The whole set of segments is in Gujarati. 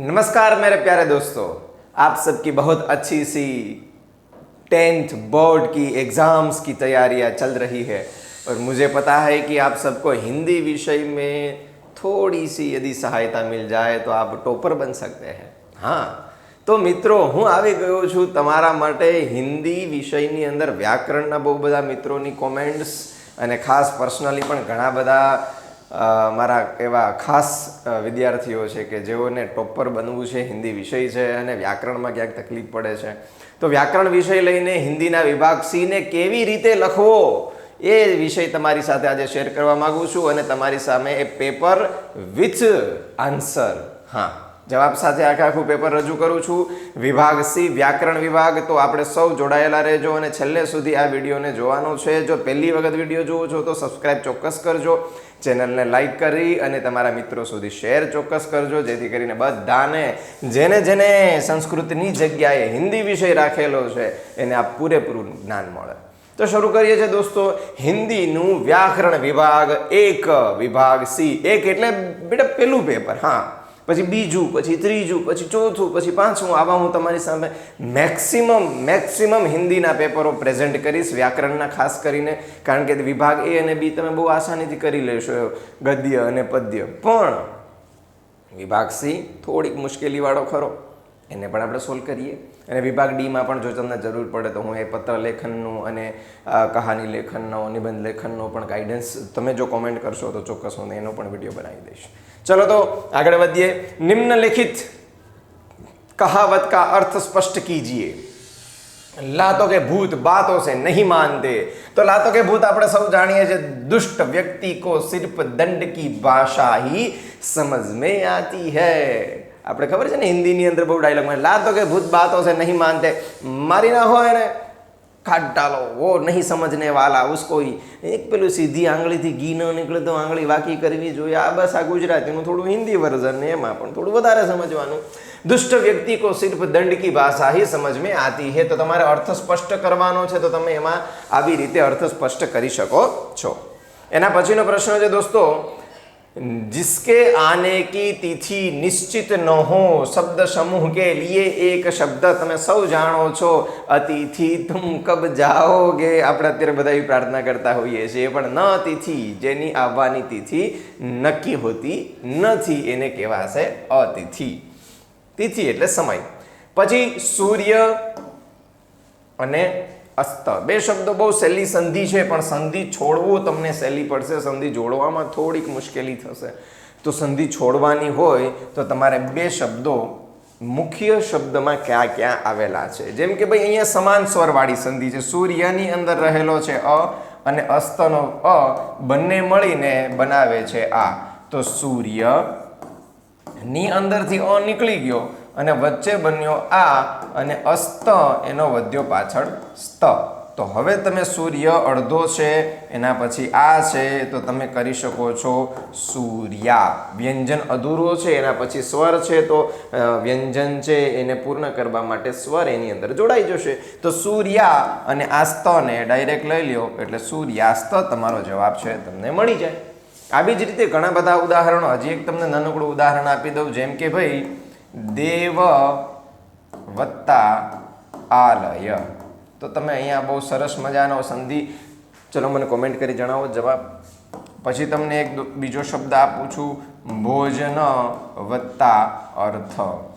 नमस्कार मेरे प्यारे दोस्तों आप सबकी बहुत अच्छी सी टेंथ बोर्ड की एग्जाम्स की तैयारियां चल रही है और मुझे पता है कि आप सबको हिंदी विषय में थोड़ी सी यदि सहायता मिल जाए तो आप टॉपर बन सकते हैं હા તો મિત્રો હું આવી ગયો છું તમારા માટે હિન્દી વિષયની અંદર વ્યાકરણના બહુ બધા મિત્રોની કોમેન્ટ્સ અને ખાસ પર્સનલી પણ ઘણા બધા અ, મારા એવા ખાસ વિદ્યાર્થીઓ છે કે જેઓને ટોપર બનવું છે, હિન્દી વિષય છે અને વ્યાકરણમાં ક્યાંક તકલીફ પડે છે. તો વ્યાકરણ વિષય લઈને હિન્દીના વિભાગ સીને કેવી રીતે લખવો એ વિષય તમારી સાથે આજે શેર કરવા માગું છું અને તમારી સામે એ પેપર વિથ આન્સર. હા. જવાબ સાથે આખે આખું પેપર રજૂ કરું છું. વિભાગ સી, વ્યાકરણ વિભાગ. તો આપણે સૌ જોડાયેલા રહેજો અને છેલ્લે સુધી આ વિડીયોને જોવાનો છે. જો પહેલી વખત વીડિયો જુઓ છો, તો સબસ્ક્રાઇબ ચોક્કસ કરજો. ચેનલને લાઈક કરી અને તમારા મિત્રો સુધી શેર ચોક્કસ કરજો. જેથી કરીને બધાને જેને જેને સંસ્કૃતની જગ્યાએ હિન્દી વિષય રાખેલો છે, એને આ પૂરેપૂરું જ્ઞાન મળે. તો શરૂ કરીએ છીએ દોસ્તો. હિન્દીનું વ્યાકરણ વિભાગ એક, વિભાગ સી. એક એટલે બેટા પેલું પેપર હા. પછી બીજું, પછી ત્રીજું, પછી ચોથું, પછી પાંચમું, આવા હું તમારી સામે મેક્સિમમ મેક્સિમમ હિન્દીના પેપરો પ્રેઝન્ટ કરીશ, વ્યાકરણના ખાસ કરીને, કારણ કે વિભાગ એ અને બી તમે બહુ આસાનીથી કરી લેશો, ગદ્ય અને પદ્ય. પણ વિભાગ સી થોડીક મુશ્કેલીવાળો ખરો, એને પણ આપણે સોલ્વ કરીએ. અને વિભાગ ડીમાં પણ જો તમને જરૂર પડે તો હું એ પત્ર લેખનનું અને કહાની લેખનનો, નિબંધ લેખનનો પણ ગાઈડન્સ તમે જો કોમેન્ટ કરશો તો ચોક્કસ હું એનો પણ વીડિયો બનાવી દઈશ. ચલો તો આગળ વધીએ નિમ્નલિખિત कहावत का अर्थ स्पष्ट कीजिए लातों के भूत बातों से नहीं मानते तो लातों के भूत આપણે સૌ જાણીએ છીએ દુષ્ટ વ્યક્તિ को सिर्फ दंड की भाषा ही समझ में आती है આપણે ખબર છે ને હિન્દીની અંદર બહુ ડાયલોગમાં લાતો કે ભૂત બાતો से नहीं मानते મારી ના હોય ને કાટ ડાલો વો નહીં સમજને વાલા ઉસકો ही એક પેલું સીધી આંગળીથી ઘી ન નીકળે તો આંગળી વાકી કરવી જોઈએ આ બસ આ ગુજરાતીનું થોડું હિન્દી વર્ઝન ને એમાં પણ થોડું વધારે સમજવાનું દુષ્ટ વ્યક્તિ કો સિર્ફ દંડ કી ભાષા ही समझ में आती है तो તમારે અર્થ સ્પષ્ટ કરવાનો છે તો તમે એમાં આવી રીતે અર્થ સ્પષ્ટ કરી શકો છો એના પછીનો પ્રશ્ન છે દોસ્તો जिसके आने की तिथि निश्चित न हो शब्द समूह के लिए एक શબ્દ તમે સૌ જાણો છો અતિથિ તુમ કબ જાઓગે આપણે અત્યારે બધા એવી પ્રાર્થના કરતા હોઈએ છીએ પણ ન તિથિ જેની આવવાની તિથિ નક્કી હોતી નથી એને કહેવાશે અતિથિ તિથિ એટલે સમય પછી સૂર્ય અને અસ્ત. બે શબ્દો બહુ સહેલી સંધિ છે, પણ સંધિ છોડવું તમને સહેલી પડશે. સંધિ જોડવામાં થોડીક મુશ્કેલી થશે. તો સંધિ છોડવાની હોય તો તમારે બે શબ્દો મુખ્ય શબ્દમાં ક્યાં ક્યાં આવેલા છે? જેમ કે ભાઈ, અહીંયા સમાન સ્વરવાળી સંધિ છે. સૂર્યની અંદર રહેલો છે અ અને અસ્તનો અ બંને મળીને બનાવે છે આ. તો સૂર્યની અંદરથી અ નીકળી ગયો. અને વચ્ચે બન્યો આ અને અસ્ત એનો વધ્યો પાછળ સ્ત. તો હવે તમે સૂર્ય અડધો છે, એના પછી આ છે, તો તમે કરી શકો છો સૂર્યા. વ્યંજન અધૂરો છે, એના પછી સ્વર છે, તો વ્યંજન છે, એને પૂર્ણ કરવા માટે સ્વર એની અંદર જોડાઈ જશે. તો સૂર્યા અને આસ્તને ડાયરેક્ટ લઈ લ્યો, એટલે સૂર્યાસ્ત તમારો જવાબ છે, તમને મળી જાય. આવી જ રીતે ઘણા બધા ઉદાહરણો. હજી એક તમને નાનકડું ઉદાહરણ આપી દઉં, જેમ કે ભાઈ દેવ વત્તા આલય. તો તમે અહીંયા બહુ સરસ મજાનો સંધિ, ચલો મને કોમેન્ટ કરી જણાવો, જવાબ. પછી તમને એક બીજો શબ્દ આપું છું, ભોજન વત્તા અર્થ.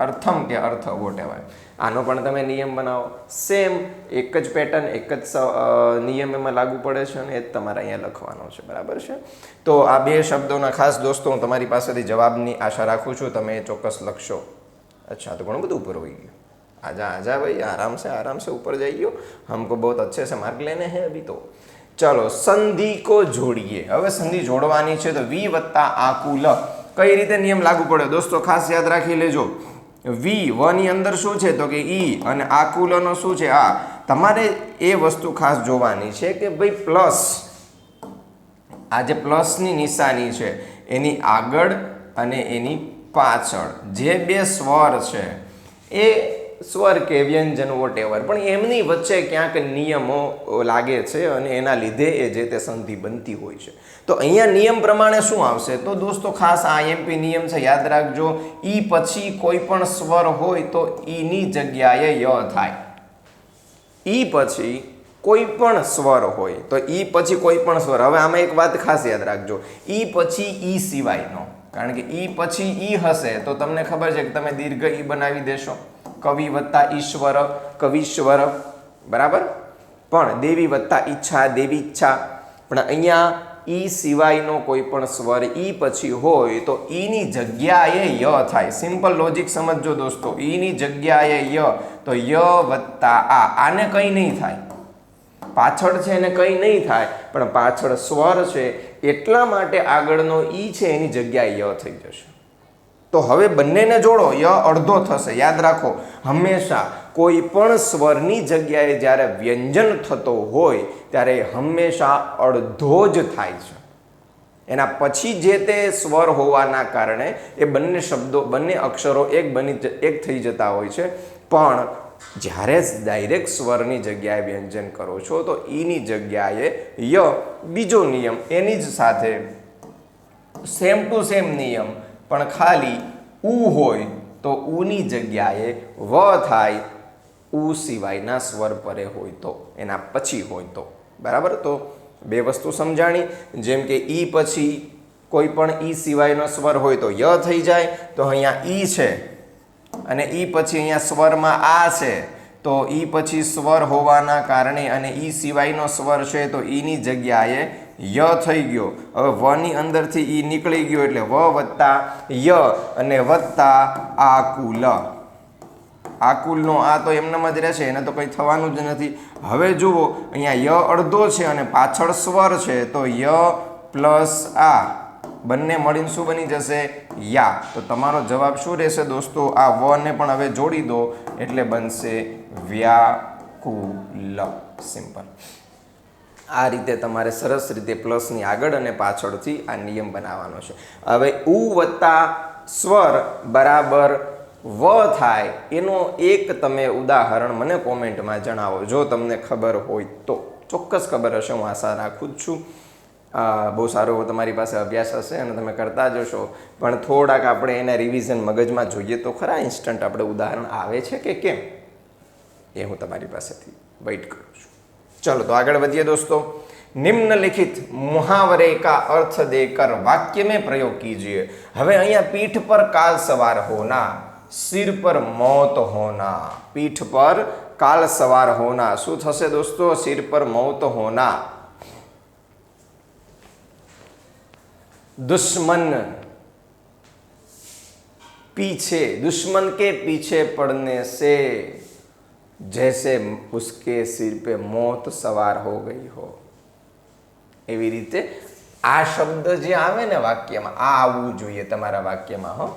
અર્થમ કે અર્થ વોટ એવર આનો પણ તમે નિયમ બનાવો. સેમ એક જ પેટર્ન એક જ નિયમ એમાં લાગુ પડે છે અને એ જ તમારે અહીંયા લખવાનો છે. બરાબર છે? તો આ બે શબ્દોના ખાસ દોસ્તો, હું તમારી પાસેથી જવાબની આશા રાખું છું. તમે ચોક્કસ લખશો. અચ્છા, તો ઘણું બધું ઉપર હોઈ ગયું. આજા આજા ભાઈ આરામ સે આરામ સે ઉપર જઈએ હમકો બહુ અચ્છે સે માર્ક લેને હે અભી તો. ચલો, સંધિ કો જોડીએ. હવે સંધિ જોડવાની છે તો વી વત્તા આકુલ. કઈ રીતે નિયમ લાગુ પડે? દોસ્તો, ખાસ યાદ રાખી લેજો. વી વની અંદર શું છે? તો કે ઈ અને આકુલનો શું છે? આ. તમારે એ વસ્તુ ખાસ જોવાની છે કે ભાઈ પ્લસ આ જે પ્લસની નિશાની છે, એની આગળ અને એની પાછળ જે બે સ્વર છે, એ સ્વર કે વ્યંજન વોટ એવર પણ એમની વચ્ચે ક્યાંક નિયમો લાગે છે અને એના લીધે એ જે તે સંધિ બનતી હોય છે. તો અહીંયા નિયમ પ્રમાણે શું આવશે? તો દોસ્તો, ખાસ આ એમપી નિયમ છે, યાદ રાખજો, ઈ પછી કોઈ પણ સ્વર હોય તો ઈની જગ્યાએ ય થાય. ઈ પછી કોઈ પણ સ્વર હોય તો ઈ પછી કોઈ પણ સ્વર. હવે આમાં એક વાત ખાસ યાદ રાખજો. ઈ પછી ઈ સિવાયનો. કારણ કે ઈ પછી ઈ હશે તો તમને ખબર છે કે તમે દીર્ઘ ઈ બનાવી દેશો. કવિ વત્તા ઈશ્વર કવિશ્વર બરાબર? પણ દેવી વત્તા ઈચ્છા, દેવી ઈચ્છા. પણ અહીંયા ઈ સિવાયનો કોઈ પણ સ્વર ઈ પછી હોય તો ઈની જગ્યાએ ય થાય. સિમ્પલ લોજિક સમજજો દોસ્તો. ઈની જગ્યાએ ય, તો ય વત્તા આ. આને કંઈ નહીં થાય. પાછળ છે એને કંઈ નહીં થાય. પણ પાછળ સ્વર છે, એટલા માટે આગળનો ઈ છે, એની જગ્યાએ ય થઈ જશે. તો હવે બંનેને જોડો, ય અડધો થશે. યાદ રાખો, હંમેશા કોઈ પણ સ્વરની જગ્યાએ જ્યારે વ્યંજન થતો હોય, ત્યારે હંમેશા અડધો જ થાય છે. એના પછી જે તે સ્વર હોવાના કારણે એ બંને શબ્દો, બંને અક્ષરો એક બની એક થઈ જતા હોય છે. પણ જ્યારે ડાયરેક્ટ સ્વરની જગ્યાએ વ્યંજન કરો છો, તો ઈની જગ્યાએ ય બીજો નિયમ, એની જ સાથે સેમ ટુ સેમ નિયમ પણ ખાલી ઉ હોય તો ઉની જગ્યાએ વ થાય. ઉ સિવાયના સ્વર પરે હોય તો, એના પછી હોય તો. બરાબર? તો બે વસ્તુ સમજાણી. જેમ કે ઈ પછી કોઈ પણ ઈ સિવાયનો સ્વર હોય તો ય થઈ જાય, તો અહીંયા ઈ છે. અને ઈ પછી અહીંયા સ્વરમાં આ છે. તો ઈ પછી સ્વર હોવાના કારણે અને ઈ સિવાયનો સ્વર છે તો ઈની જગ્યાએ ય થઈ ગયો. હવે વની અંદરથી ઈ નીકળી ગયો એટલે વ વત્તા ય અને વત્તા આકુલ. આકુલનો આ તો એમનેમ જ રહેશે, એને તો કંઈ થવાનું જ નથી. હવે જુઓ, અહીંયા ય અડધો છે અને પાછળ સ્વર છે, તો ય પ્લસ આ. બંને મળીને શું બની જશે? યા. તો તમારો જવાબ શું રહેશે દોસ્તો? આ વ ને પણ હવે જોડી દો, એટલે બનશે વ્યાકુલ. સિમ્પલ. આ રીતે તમારે સરસ રીતે પ્લસની આગળ અને પાછળથી આ નિયમ બનાવવાનો છે. હવે ઉ વત્તા સ્વર બરાબર વ થાય એનો એક તમે ઉદાહરણ મને કોમેન્ટમાં જણાવો. જો તમને ખબર હોય તો. ચોક્કસ ખબર હશે, હું આશા રાખું જ છું. બહુ સારો એવો તમારી પાસે અભ્યાસ હશે અને તમે કરતા જશો. પણ થોડાક આપણે એના રિવિઝન મગજમાં જોઈએ તો ખરા ઇન્સ્ટન્ટ આપણે ઉદાહરણ આવે છે કે કેમ? એ હું તમારી પાસેથી વેઇટ કરું છું. चलो तो आगे बढ़िए दोस्तों। निम्नलिखित मुहावरे का अर्थ देकर वाक्य में प्रयोग कीजिए। हमें अहिया पीठ पर काल सवार होना, सिर पर मौत होना। पीठ पर काल सवार होना शू थे दोस्तों, सिर पर मौत होना। दुश्मन पीछे, दुश्मन के पीछे पड़ने से જૈસે ઉસકે સિર પે મોત સવાર હો ગઈ હો એવી રીતે આ શબ્દ જે આવે ને વાક્યમાં આ આવવું જોઈએ તમારા વાક્યમાં હો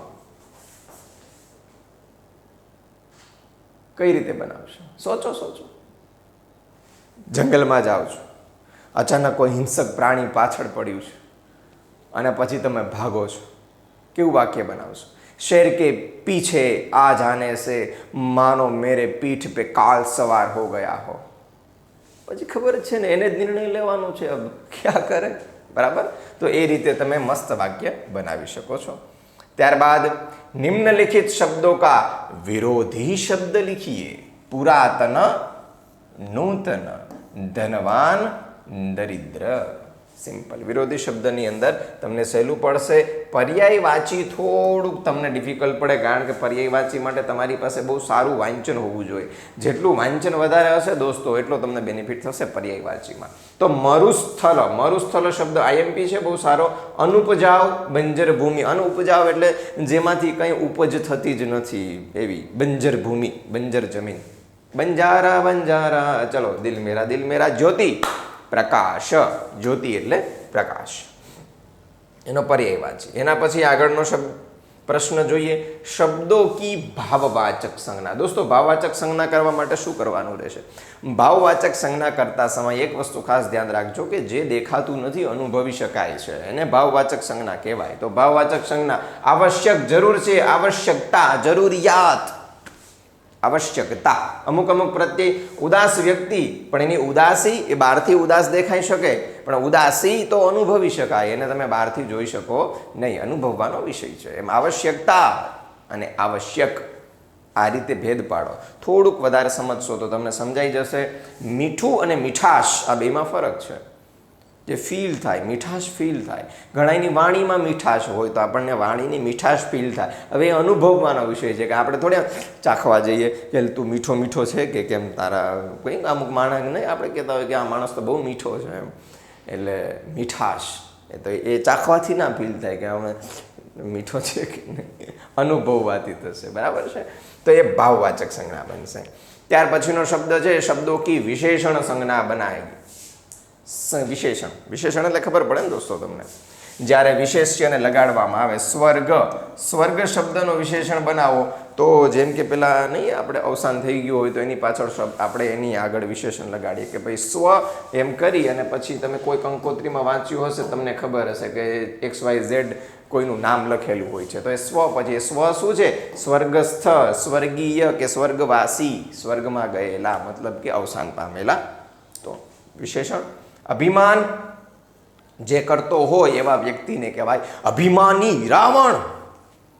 કઈ રીતે બનાવશો સોચો સોચો જંગલમાં જાઓ છો અચાનક કોઈ હિંસક પ્રાણી પાછળ પડ્યું છે અને પછી તમે ભાગો છો કેવું વાક્ય બનાવશો શેર કે પીછે આ જાને સે માનો મેરે પીઠ પે કાલ સવાર હો ગયા હો પછી ખબર જ છે ને એને જ નિર્ણય લેવાનો છે અબ ક્યાં કરે બરાબર તો એ રીતે તમે મસ્ત વાક્ય બનાવી શકો છો ત્યારબાદ નિમ્નલિખિત શબ્દો કા વિરોધી શબ્દ लिखिए પુરાતન નૂતન ધનવાન દરિદ્ર સિમ્પલ. વિરોધી શબ્દની અંદર તમને સહેલું પડશે. પર્યાય વાંચી થોડુંક તમને ડિફિકલ્ટ પડે, કારણ કે પર્યાય વાંચી માટે તમારી પાસે બહુ સારું વાંચન હોવું જોઈએ. જેટલું વાંચન વધારે હશે દોસ્તો, એટલો તમને બેનિફિટ થશે પર્યાય વાંચીમાં. તો મરુસ્થલ મરુસ્થલ શબ્દ આઈએમપી છે, બહુ સારો. અનુપજાવ, બંજર ભૂમિ. અનુપજાવ એટલે જેમાંથી કંઈ ઉપજ થતી જ નથી એવી. બંજર ભૂમિ, બંજર જમીન. બંજારા બંજારા. ચલો દિલ મેરા દિલ મેરા જ્યોતિ. પ્રકાશ, જ્યોતિ એટલે પ્રકાશ. એનો પર્યાયવાચી એના પછી આગળનો શબ્દ પ્રશ્ન જોઈએ. શબ્દો કી ભાવવાચક સંજ્ઞા? દોસ્તો, ભાવવાચક સંજ્ઞા કરવા માટે શું કરવાનું રહેશે? ભાવવાચક સંજ્ઞા કરતા સમયે એક વસ્તુ ખાસ ધ્યાન રાખજો કે જે દેખાતું નથી અનુભવી શકાય છે. એને ભાવવાચક સંજ્ઞા કહેવાય. તો ભાવવાચક સંજ્ઞા આવશ્યક જરૂર છે, આવશ્યકતા, જરૂરિયાત. આવશ્યકતા. અમુક અમુક પ્રત્યે ઉદાસ વ્યક્તિ, પણ એની ઉદાસી એ બહારથી ઉદાસ દેખાઈ શકે. પણ ઉદાસી તો અનુભવી શકાય, એને તમે બહારથી જોઈ શકો નહીં. અનુભવવાનો વિષય છે. એમ આવશ્યકતા અને આવશ્યક આ રીતે ભેદ પાડો. થોડુંક વધારે સમજશો તો તમને સમજાઈ જશે. મીઠું અને મીઠાશ, આ બેમાં ફરક છે. જે ફીલ થાય, મીઠાશ ફીલ થાય. ઘણાની વાણીમાં મીઠાશ હોય તો આપણને વાણીની મીઠાશ ફીલ થાય. હવે એ અનુભવવાનો વિષય છે કે આપણે થોડે ચાખવા જઈએ કે તું મીઠો મીઠો છે કે કેમ તારા કંઈક અમુક માણસ નહીં, આપણે કહેતા હોય કે આ માણસ તો બહુ મીઠો છે એમ. એટલે મીઠાશ. એ તો એ ચાખવાથી ના ફીલ થાય કે અમે મીઠો છે કે નહીં. અનુભવવાથી થશે. બરાબર છે? તો એ ભાવવાચક સંજ્ઞા બનશે. ત્યાર પછીનો શબ્દ છે, શબ્દો કી વિશેષણ સંજ્ઞા બનાય સ- વિશેષણ. વિશેષણ એટલે ખબર પડે ને દોસ્તો તમને? જ્યારે વિશેષ્યને લગાડવામાં આવે, સ્વર્ગ. સ્વર્ગ શબ્દનો વિશેષણ બનાવો, તો જેમ કે પેલા નહીં આપણે અવસાન થઈ ગયું હોય તો એની પાછળ આપણે એની આગળ વિશેષણ લગાડીએ કે ભાઈ સ્વ એમ કરી અને પછી તમે કોઈ કંકોત્રીમાં વાંચ્યું હશે, તમને ખબર હશે કે એક્સ વાય ઝેડ કોઈનું નામ લખેલું હોય છે. તો એ સ્વ પછી એ સ્વ શું છે? સ્વર્ગસ્થ, સ્વર્ગીય કે સ્વર્ગવાસી. સ્વર્ગમાં ગયેલા, મતલબ કે અવસાન પામેલા. તો વિશેષણ અભિમાન જે કરતો હોય એવા વ્યક્તિને કહેવાય અભિમાની રાવણ.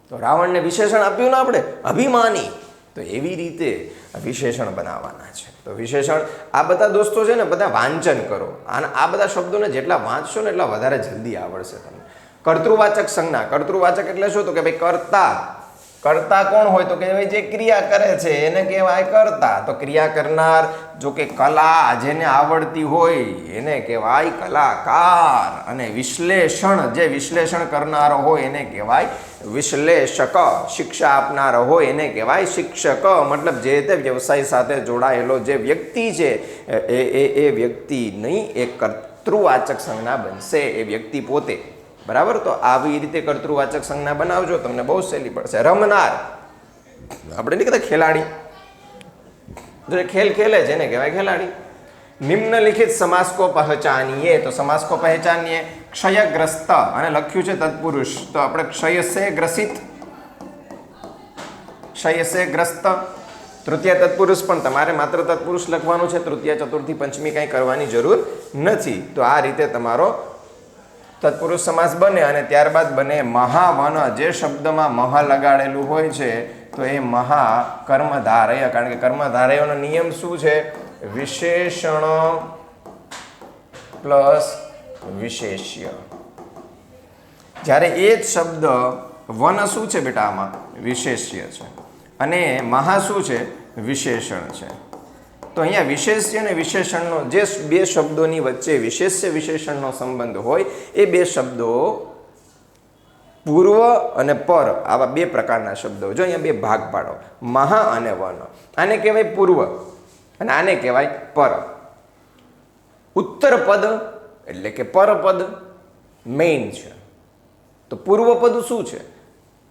તો રાવણને વિશેષણ આપ્યું ને આપણે? અભિમાની. તો એવી રીતે વિશેષણ બનાવવાના છે. તો વિશેષણ આ બધા દોસ્તો છે ને બધા વાંચન કરો. અને આ બધા શબ્દોને જેટલા વાંચશો ને એટલા વધારે જલ્દી આવડશે તમને. કર્તૃવાચક સંજ્ઞા. કર્તૃવાચક એટલે શું? તો કે ભાઈ કર્તા. કર્તા કોણ હોય તો કે ભાઈ જે ક્રિયા કરે છે, એને કહેવાય કર્તા. તો ક્રિયા કરનાર જો કે કલા જેને આવડતી હોય, એને કહેવાય કલાકાર. અને વિશ્લેષણ, જે વિશ્લેષણ કરનારો હોય, એને કહેવાય વિશ્લેષક. શિક્ષા આપનારો હોય, એને કહેવાય શિક્ષક. મતલબ જે તે વ્યવસાય સાથે જોડાયેલો જે વ્યક્તિ છે, એ એ એ વ્યક્તિ નહીં, એ કર્તૃવાચક સંજ્ઞા બનશે. એ વ્યક્તિ પોતે બરાબર? તો આવી રીતે કર્તૃવાચક સંજ્ઞા બનાવજો, તમને બહુ સહેલી પડશે. રમનાર. આપણે નહીં કહેતા ખેલાડી. જે ખેલ ખેલે છે, એને કહેવાય ખેલાડી. નિમ્નલિખિત સમાસ કો પહેચાનીએ. તો સમાસ કો પહેચાનીએ ક્ષયગ્રસ્ત. અને લખ્યું છે તત્પુરુષ. તો આપણે ક્ષયસે ગ્રસિત. ક્ષયસે ગ્રસ્ત. તૃતીય તત્પુરુષ પણ તમારે માત્ર તત્પુરુષ લખવાનું છે. તૃતીય, ચતુર્થી, પંચમી કંઈ કરવાની જરૂર નથી. તો આ રીતે તમારો તત્પુરુષ સમાસ બને અને ત્યારબાદ બને મહાવન. જે શબ્દમાં મહા લગાડેલું હોય છે, તો એ મહા કર્મધારય. કારણ કે કર્મધારયનો નિયમ શું છે? વિશેષણ પ્લસ વિશેષ્ય. જ્યારે એ જ શબ્દ વન શું છે બેટા આમાં? વિશેષ્ય છે. અને મહા શું છે? વિશેષણ છે. તો અહીંયા વિશેષ્ય અને વિશેષણનો જે બે શબ્દોની વચ્ચે વિશેષ્ય વિશેષણનો સંબંધ હોય, એ બે શબ્દો પૂર્વ અને પર, આવા બે પ્રકારના શબ્દો. જો અહીંયા બે ભાગ પાડો. મહા અને વન. આને કહેવાય પૂર્વ અને આને કહેવાય પર. ઉત્તર પદ એટલે કે પરપદ મેઇન છે. તો પૂર્વ પદ શું છે?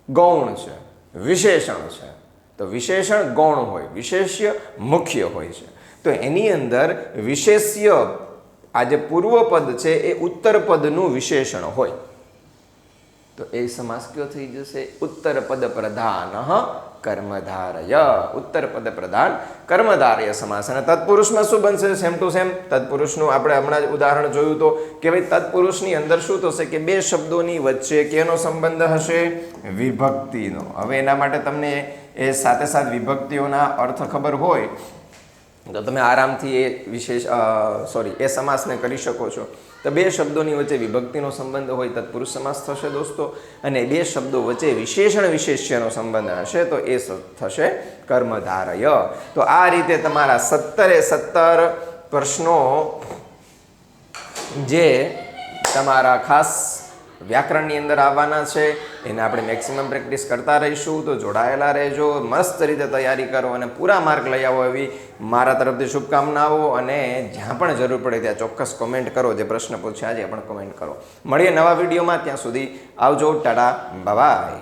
ગૌણ છે. વિશેષણ છે. તો વિશેષણ ગૌણ હોય, વિશેષ્ય મુખ્ય હોય છે. તો એની અંદર વિશેષ્ય આ જે પૂર્વ પદ છે, એ ઉત્તર પદનું વિશેષણ હોય. તો એ સમાસ કયો થઈ જશે? ઉત્તર પદ પ્રધાન કર્મધારય. ઉત્તર પદ પ્રધાન કર્મધારય સમાસ. અને તત્પુરુષમાં શું બનશે? સેમ ટુ સેમ તત્પુરુષનું આપણે હમણાં જ ઉદાહરણ જોયું તો કે ભાઈ તત્પુરુષની અંદર શું થશે કે બે શબ્દોની વચ્ચે કેનો સંબંધ હશે? વિભક્તિનો. હવે એના માટે તમને એ સાથે સાથે વિભક્તિઓના અર્થ ખબર હોય, તો તમે આરામથી એ વિશેષ સોરી એ સમાસને કરી શકો છો. તો બે શબ્દોની વચ્ચે વિભક્તિનો સંબંધ હોય, તત્પુરુષ સમાસ થશે દોસ્તો, અને બે શબ્દો વચ્ચે વિશેષણ વિશેષ્યનો સંબંધ હશે, તો એ થશે કર્મધારય. તો આ રીતે તમારા સત્તરે સત્તર પ્રશ્નો જે તમારા ખાસ વ્યાકરણની અંદર આવવાના છે. એને આપણે મેક્સિમમ પ્રેક્ટિસ કરતા રહીશું. તો જોડાયેલા રહેજો. મસ્ત રીતે તૈયારી કરો અને પૂરા માર્ક લઈ આવો એવી મારા તરફથી શુભકામનાઓ અને જ્યાં પણ જરૂર પડે ત્યાં ચોક્કસ કોમેન્ટ કરો. જે પ્રશ્ન પૂછ્યા છે પણ કોમેન્ટ કરો. મળીએ નવા વિડીયોમાં ત્યાં સુધી આવજો. ટાટા. બાય